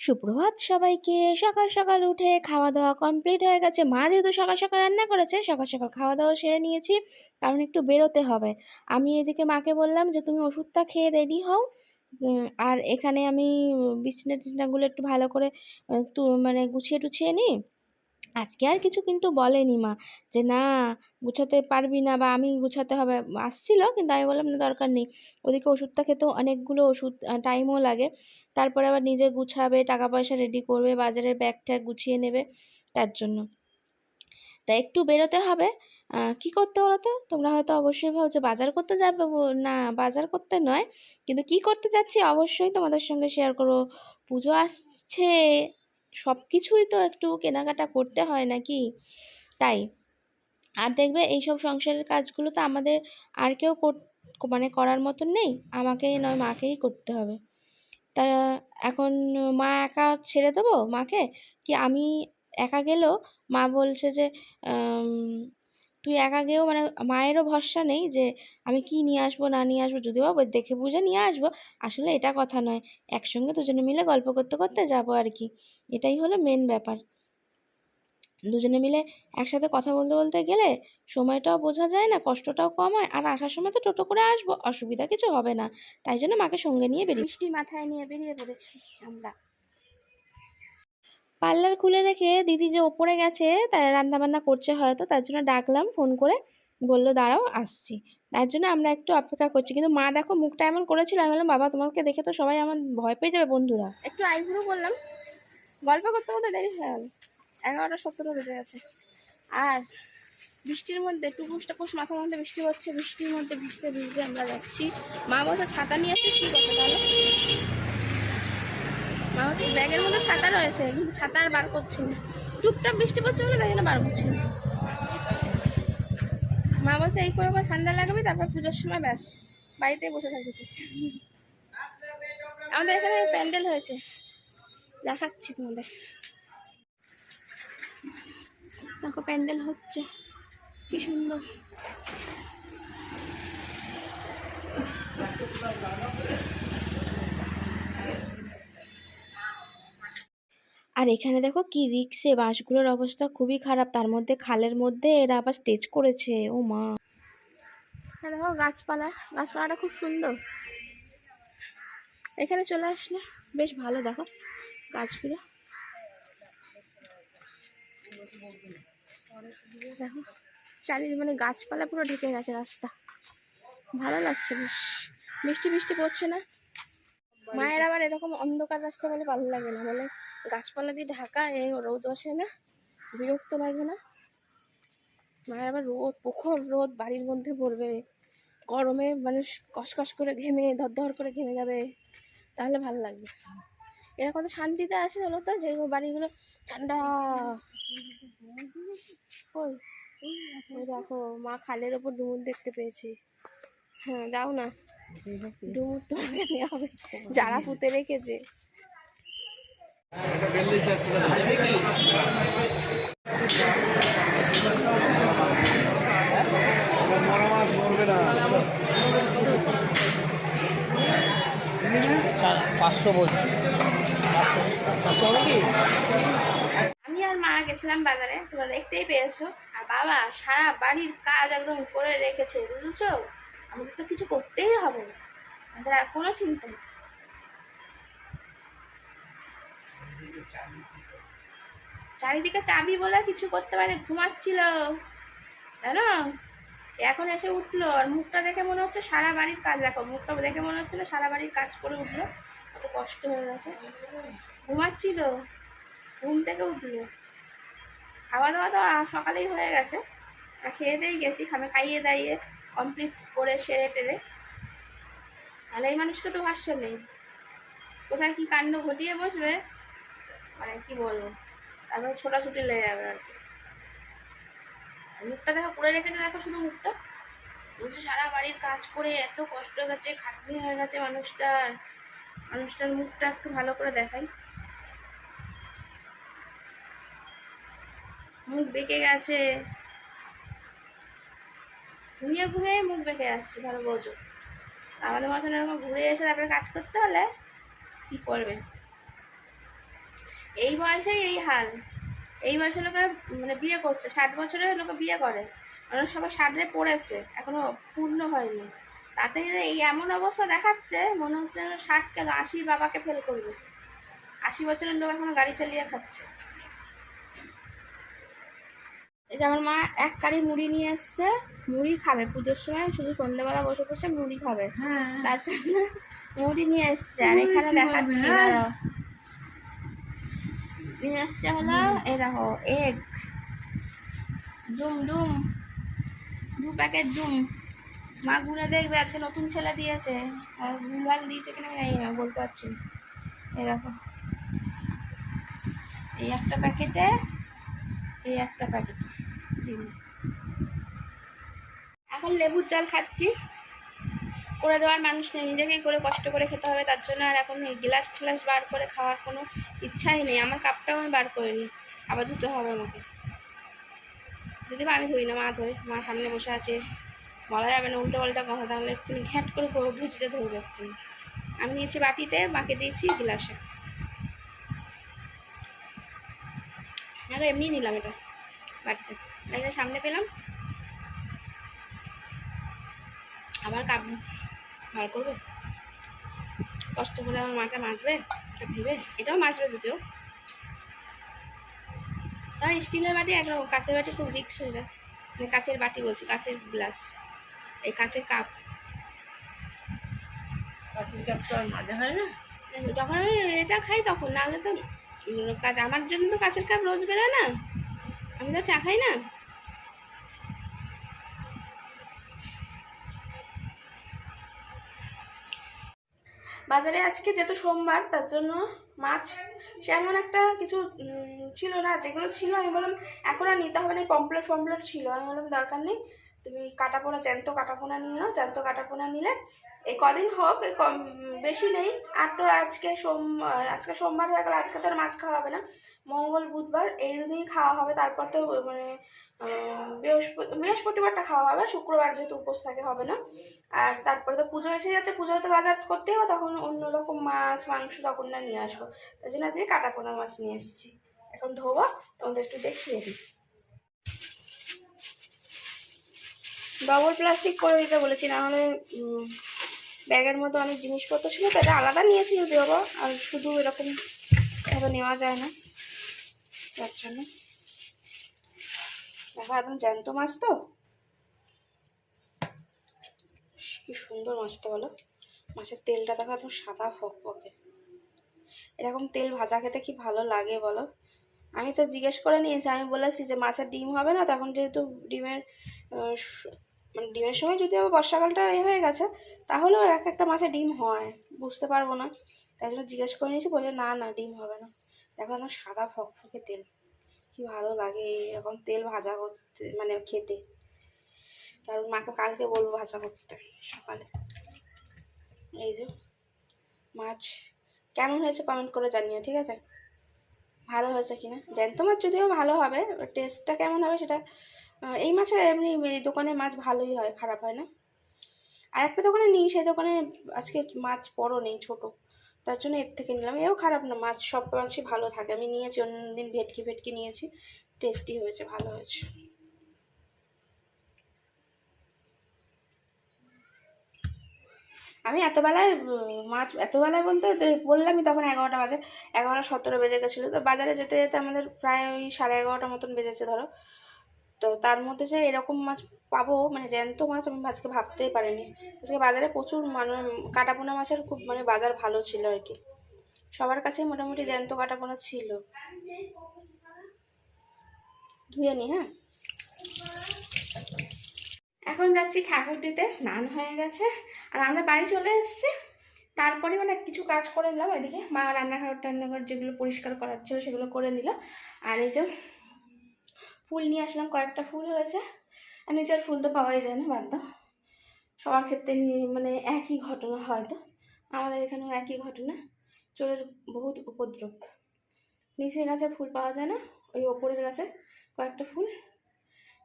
সুপ্রভাত সবাইকে। সকাল সকাল উঠে খাওয়া দাওয়া কমপ্লিট হয়ে গেছে। মা যেহেতু সকাল সকাল রান্না করেছে, সকাল সকাল খাওয়া দাওয়া সেরে নিয়েছি, কারণ একটু বেরোতে হবে। আমি এদিকে মাকে বললাম যে, তুমি ওষুধটা খেয়ে রেডি হও। আর এখানে আমি বিছনা টিছনাগুলো একটু ভালো করে মানে গুছিয়ে টুছিয়ে নিই। আজকে আর কিছু কিন্তু বলেনি মা। যে না, গুছাতে পারবি না বা আমি গুছাতে হবে। আসছিল, কিন্তু আমি বললাম, না, দরকার নেই। ওদিকে ওষুধটা খেতেও অনেকগুলো ওষুধ টাইমও লাগে। তারপরে আবার নিজে গুছাবে টাকা পয়সা রেডি করবে, বাজারের ব্যাগ ট্যাগ গুছিয়ে নেবে, তার জন্য। তা একটু বেরোতে হবে। কি করতে বলো তো তোমরা হয়তো অবশ্যই ভাবছ, বাজার করতে যাবে না, বাজার করতে নয়। কিন্তু কি করতে যাচ্ছি? অবশ্যই তোমাদের সঙ্গে শেয়ার করব। পুজো আসছে। সব কিছুই তো একটু কেনাকাটা করতে হয় নাকি? তাই। আর দেখবে এইসব সংসারের কাজগুলো তো আমাদের আর কেউ মানে করার মতন নেই। আমাকেই নয়, মাকেই করতে হবে। তা এখন মা একা ছেড়ে দেবো মাকে? কি আমি একা গেলেও? মা বলছে যে তুই একা গিয়েও মানে মায়েরও ভরসা নেই যে আমি কি নিয়ে আসব, না নিয়ে আসব, যদিও বা দেখে বুঝে নিয়ে আসব, আসলে এটা কথা নয়। একসঙ্গে দুজনে মিলে গল্প করতে করতে যাব আর কি। এটাই হলো মেন ব্যাপার। দুজনে মিলে একসাথে কথা বলতে বলতে গেলে সময়টাও বোঝা যায় না, কষ্টটাও কম হয়, আর আসার সময় তো টোটো করে আসব, অসুবিধা কিছু হবে না। তাই জন্য মাকে সঙ্গে নিয়ে বেরিয়ে মাথায় নিয়ে বেরিয়ে পড়েছি আমরা। পার্লার খুলে রেখে দিদি যে ওপরে গেছে, তাই রান্না বান্না করছে হয়তো, তার জন্য ডাকলাম ফোন করে বলল, দাঁড়াও, আসছি। তার জন্য আমরা একটু অপেক্ষা করছি। কিন্তু মা দেখো মুখটা এমন করেছিল, আমি বললাম, বাবা, তোমাকে দেখে তো সবাই আমার ভয় পেয়ে যাবে, বন্ধুরা। একটু আইব্রো করলাম গল্প করতে করতে দেরি হয়ে গেল। এগারোটা সতেরো বেজে গেছে। আর বৃষ্টির মধ্যে, টুকুস টাকুস মাথার মধ্যে বৃষ্টি হচ্ছে, বৃষ্টির মধ্যে ভিজতে ভিজতে আমরা যাচ্ছি। মা বলছে, ছাতা নিয়ে এসে কী করতে তাহলে? ব্যাগের মধ্যে ছাতা রয়েছে, কিন্তু ছাতা আর বার করছি না। টুকটাক বৃষ্টি পড়ছে বলে জন্য বার করছি না। মা বলছে, এই করে করে ঠান্ডা লাগবে, তারপর পুজোর সময় ব্যাস, বাড়িতেই বসে তুই। আমাদের এখানে প্যান্ডেল হয়েছে। দেখাচ্ছি তোমাদের। দেখো, প্যান্ডেল হচ্ছে। কি সুন্দর। আর এখানে দেখো কি রিক্সে বাসগুলোর অবস্থা খুবই খারাপ। তার মধ্যে খালের মধ্যে এরা আবার স্টেজ করেছে। ও মা। দেখো গাছপালা, গাছপালাটা খুব সুন্দর। এখানে চলে আসলে বেশ ভালো, দেখো গাছগুলো। দেখো, চারিদিকে মানে গাছপালা পুরো ঢেকে গেছে রাস্তা। ভালো লাগছে বেশ। বৃষ্টি বৃষ্টি পড়ছে না? মায়ের আবার এরকম অন্ধকার রাস্তা বলে ভালো লাগে না, বলে গাছপালা দিয়ে ঢাকা এ রোদ আসে না বিরক্ত লাগে না। মায়ের আবার রোদ প্রখর রোদ বাড়ির মধ্যে পড়বে। গরমে মানুষ কসকস করে ঘেমে ধর করে ঘেমে যাবে। তাহলে ভালো লাগবে। এরা কত শান্তিতে আছে বলো তো? যে বাড়িগুলো ঠান্ডা। ওই দেখো মা খালের ওপর ডুমুর দেখতে পেয়েছি। হ্যাঁ যাও না। ডুমুর তো হবে। যারা পুঁতে রেখেছে। পাঁচশো আমি আর মা গেছিলাম বাজারে, তোমরা দেখতেই পেয়েছ। আর বাবা সারা বাড়ির কাজ একদম করে রেখেছে, বুঝেছ? আমাদের তো কিছু করতেই হবে আর কোনো চিন্তা নেই। চারিদিকে চাবি বলে কিছু করতে পারে, ঘুমাচ্ছিল। জানো এখন এসে উঠল আর মুখটা দেখে মনে হচ্ছে সারা বাড়ির কাজ। দেখো, মুখটা দেখে মনে হচ্ছে না সারা বাড়ির কাজ করে উঠল। কত কষ্ট হয়ে গেছে। ঘুমাচ্ছিল, ঘুম থেকে উঠল। খাওয়া দাওয়া তো সকালেই হয়ে গেছে। আর খেয়ে দিয়েই গেছি, খাবে খাইয়ে দাইয়ে কমপ্লিট করে সেরে টেরে। তাহলে এই মানুষকে তো ভাষ্য নেই। কোথায় কি কাণ্ড ঘটিয়ে বসবে? মানে কি বলব? তারপরে ছোটাছুটি লেগে যাবে আর কি। মুখটা দেখো করে রেখেছে দেখো শুধু মুখটা। বলছে সারা বাড়ির কাজ করে এত কষ্ট হয়ে গেছে খাটনি হয়ে গেছে মানুষটার মানুষটার মুখটা একটু ভালো করে দেখাই। মুখ বেঁকে গেছে। ঘুমিয়ে ঘুমিয়ে মুখ বেঁকে যাচ্ছে, ধরো বোঝো। আমাদের মতন এরকম ঘুরে এসে তারপরে কাজ করতে হলে কি করবে? এই বয়সেই এই হাল। এই বয়সে লোকেরা মানে বিয়ে করছে ষাট বছরে লোকে বিয়ে করে। মানুষ সবাই ষাটে পড়েছে এখনও পূর্ণ হয়নি। তাতে এই এমন অবস্থা দেখাচ্ছে মনে হচ্ছে যেন ষাট কেন আশির বাবাকে ফেল করবে। আশি বছরের লোক এখনও গাড়ি চালিয়ে খাচ্ছে। এই যে আমার মা এক কারি মুড়ি নিয়ে এসছে মুড়ি খাবে। পুজোর সময় শুধু সন্ধ্যেবেলা বসে বসে মুড়ি খাবে। হ্যাঁ। তার জন্য মুড়ি নিয়ে এসছে। আর এখানে দেখাচ্ছি। দাঁড়াও। নিয়ে এসছে হলো এই দেখো এগ ডুম ডুম দু প্যাকেট ডুম মা গুনে দেখবে আজকে নতুন ছেলে দিয়েছে আর মোবাইল দিয়েছে কিনা জানি না বলতে পারছি না এই একটা প্যাকেটে এই একটা প্যাকেটে এখন লেবুর জল খাচ্ছি। করে দেওয়ার মানুষ নেই। নিজেকেই করে কষ্ট করে খেতে হবে, তার জন্য আর এখন এই গ্লাস টিলাস বার করে খাওয়ার কোনো ইচ্ছাই নেই, আমার কাপটাও আমি বার করে নিই আবার ধুতে হবে আমাকে। যদি আমি ধুই না, মা ধোয়, মা সামনে বসে আছে। বলা যাবে না উল্টো পাল্টা কথা, তাহলে একটুখানি ঘ্যাট করে ভুজিতে ধরবে একটুখানি। আমি নিয়েছি বাটিতে, মাকে দিয়েছি গ্লাসে। আগে এমনি নিলাম এটা বাটিতে। এটা সামনে পেলাম। আবার কাপ বার করবে? কষ্ট করে আমার মাজবে? এটা ভেবে এটাও মাজবে যদিও তাই স্টিলের বাটি একরকম কাঁচের বাটি খুব রিক্স হয়ে যায়। মানে কাঁচের বাটি বলছি কাঁচের গ্লাস এই কাঁচের কাপ। কাঁচের কাপটা আর মাজা হয় না? যখন আমি এটা খাই তখন নাহলে তো কাজ আমার জন্য তো কাঁচের কাপ রোজ বেরোয় না। আমি তো চা খাই না। বাজারে আজকে যেহেতু সোমবার, তার জন্য মাছ সেমন একটা কিছু ছিল না। যেগুলো ছিল, আমি বললাম, এখন আর নিতে হবে না পম্পলেট ফম্পলেট ছিল। আমি বললাম, দরকার নেই। তুমি কাটা পোনা জ্যান্ত কাটা পোনা নিয়ে নাও, জ্যান্ত কাটা পোনা নিলে এই কদিন হোক বেশি নেই। আর তো আজকে সোম, আজকে সোমবার হয়ে গেল, আজকে তো আর মাছ খাওয়া হবে না। মঙ্গল, বুধবার, এই দুদিনই খাওয়া হবে। তারপর তো মানে বৃহস্পতি, বৃহস্পতিবারটা খাওয়া হবে, শুক্রবার যেহেতু উপোস থাকে, হবে না। আর তারপরে তো পুজো এসে যাচ্ছে পুজোতে বাজার করতে হবে, তখন অন্যরকম মাছ, মাংস তখন না নিয়ে আসব। তাই জন্য আজকে কাটা পোনা মাছ নিয়ে এসেছি। এখন ধোবো, তোমাদের একটু দেখিয়ে দিই। ডবল প্লাস্টিক করে দিতে বলেছি, না হলে ব্যাগের মতো অনেক জিনিসপত্র ছিল, তো এটা আলাদা নিয়েছি যদি বাবা, আর শুধু এরকম ভাবে নেওয়া যায় না, তার জন্য। দেখো, একদম জ্যান্ত মাছ তো। কি সুন্দর মাছটা, বলো। মাছের তেলটা দেখো, একদম সাদা ফকফকে। এরকম তেল ভাজা খেতে কি ভালো লাগে, বলো। আমি তো জিজ্ঞেস করে নিয়েছি, আমি বলেছি যে মাছের ডিম হবে না, তখন যেহেতু ডিমের মানে ডিমের সময় যদি আবার বর্ষাকালটা এ হয়ে গেছে, তাহলেও এক একটা মাছের ডিম হয়, বুঝতে পারব না। তাই জন্য জিজ্ঞেস করে নিয়েছি বলে না না, ডিম হবে না। দেখো একদম সাদা ফকফকে তেল। কি ভালো লাগে এরকম তেল ভাজা করতে মানে খেতে। কারণ মাকে কালকে বলব ভাজা করতে, সকালে। এই যে, মাছ। কেমন হয়েছে কমেন্ট করে জানিও, ঠিক আছে? ভালো হয়েছে কিনা? জ্যান্ত মাছ যদিও ভালো হবে টেস্টটা কেমন হবে সেটা এই মাছের এমনি এই দোকানে মাছ ভালোই হয়, খারাপ হয় না। আর একটা দোকানে নিই, সেই দোকানে আজকে মাছ বড় নেই, ছোট। তার জন্য এর থেকে নিলাম। এও খারাপ না, মাছ সব মাছই ভালো থাকে। আমি নিয়েছি, অন্যদিন ভেটকি ভেটকি নিয়েছি। টেস্টি হয়েছে, ভালো হয়েছে। আমি এতবেলায় মাছ এতবেলায় বলতে বললামই তখন এগারোটা বাজে। এগারোটা সতেরো বেজে গেছিল। তো বাজারে যেতে যেতে আমাদের প্রায় ওই সাড়ে এগারোটা মতন বেজেছে, ধরো। তো তার মধ্যে যে এরকম মাছ পাবো মানে জ্যান্ত মাছ আমি আজকে ভাবতেই পারিনি। আজকে বাজারে প্রচুর মানে কাটাপোনা মাছের খুব মানে বাজার ভালো ছিল আর কি। সবার কাছেই মোটামুটি জ্যান্ত কাটাপোনা ছিল। ধুয়ে নি হ্যাঁ? এখন যাচ্ছি ঠাকুর দিতে, স্নান হয়ে গেছে। আর আমরা বাড়ি চলে এসেছি। তারপরে মানে কিছু কাজ করে নিলাম। ওইদিকে মা রান্নাঘর টান্নাঘর যেগুলো পরিষ্কার করার ছিল সেগুলো করে নিল। আর এই যে ফুল নিয়ে আসলাম, কয়েকটা ফুল হয়েছে। আর নিচের ফুল তো পাওয়াই যায় না দাও। সবার ক্ষেত্রে মানে একই ঘটনা হয়তো। আমাদের এখানেও একই ঘটনা। চোরের বহুত উপদ্রব। নিচের গাছে ফুল পাওয়া যায় না, ওই ওপরের গাছে কয়েকটা ফুল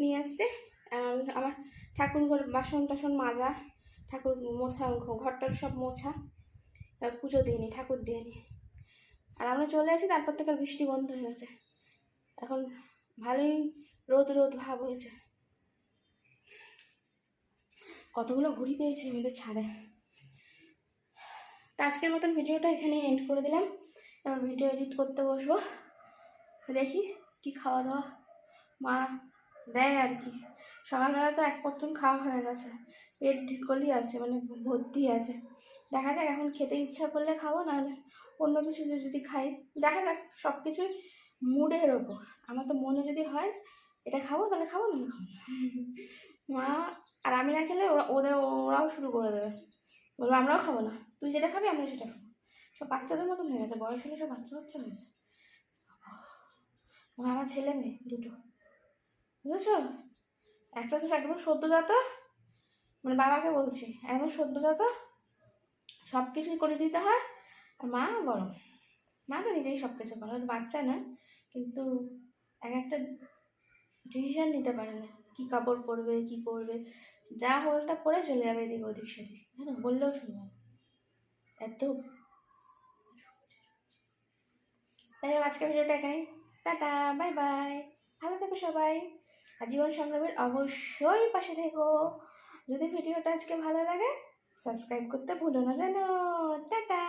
নিয়ে আসছে। আমার ঠাকুর ঘর বাসন টাসন মাজা, ঠাকুর মোছা ঘরটার সব মোছা। এবার পুজো দিয়ে নি, ঠাকুর দিয়ে নি। আর আমরা চলে আসি, তারপর থেকে বৃষ্টি বন্ধ হয়ে গেছে। এখন ভালোই রোদ রোদ ভাব হয়েছে। কতগুলো ঘুড়ি পেয়েছি আমাদের ছাদে। তো আজকের মতন ভিডিওটা এখানেই এন্ড করে দিলাম। এবার ভিডিও এডিট করতে বসবো। দেখি কি খাওয়া দাওয়া মা দেয় আর কি। সকালবেলা তো এক প্রথম খাওয়া হয়ে গেছে। পেট ঢিকলি আছে মানে ভর্তি আছে। দেখা যাক এখন খেতে ইচ্ছা করলে খাব, নাহলে অন্য কিছু যদি খাই। দেখা যাক সব কিছুই মুডের ওপর আমার তো মনে যদি হয়, এটা খাব, তাহলে খাব নাহলে খাব না। মা আর আমি না খেলে ওরা, ওদের, ওরাও শুরু করে দেবে। বলব, আমরাও খাব না। তুই যেটা খাবি আমরা সেটা খাব। সব বাচ্চাদের মতন হয়ে গেছে, বয়স হলে সব বাচ্চা বাচ্চা হয়েছে আমার ছেলে মেয়ে, দুটো। বুঝেছ? একটা তো একদম সদ্যজাত মানে বাবাকে বলছি, একদম সদ্যজাত সব কিছুই করে দিতে হয়। আর মা, বড়। মা তো নিজেই সব কিছু করে বাচ্চা না কিন্তু এক একটা ডিসিশন নিতে পারে না। কী কাপড় পরবে, কী করবে যা হলটা পরে চলে যাবে এদিক ওদিক সেদিক। জানো বললেও শুনবে না। এত তাই আজকের ভিডিওটা এখানেই। টাটা, বাই বাই। ভালো থেকো সবাই। আর জীবন সংগ্রামের অবশ্যই পাশে থেকো। যদি ভিডিওটা আজকে ভালো লাগে সাবস্ক্রাইব করতে ভুলো না জানো। টাটা!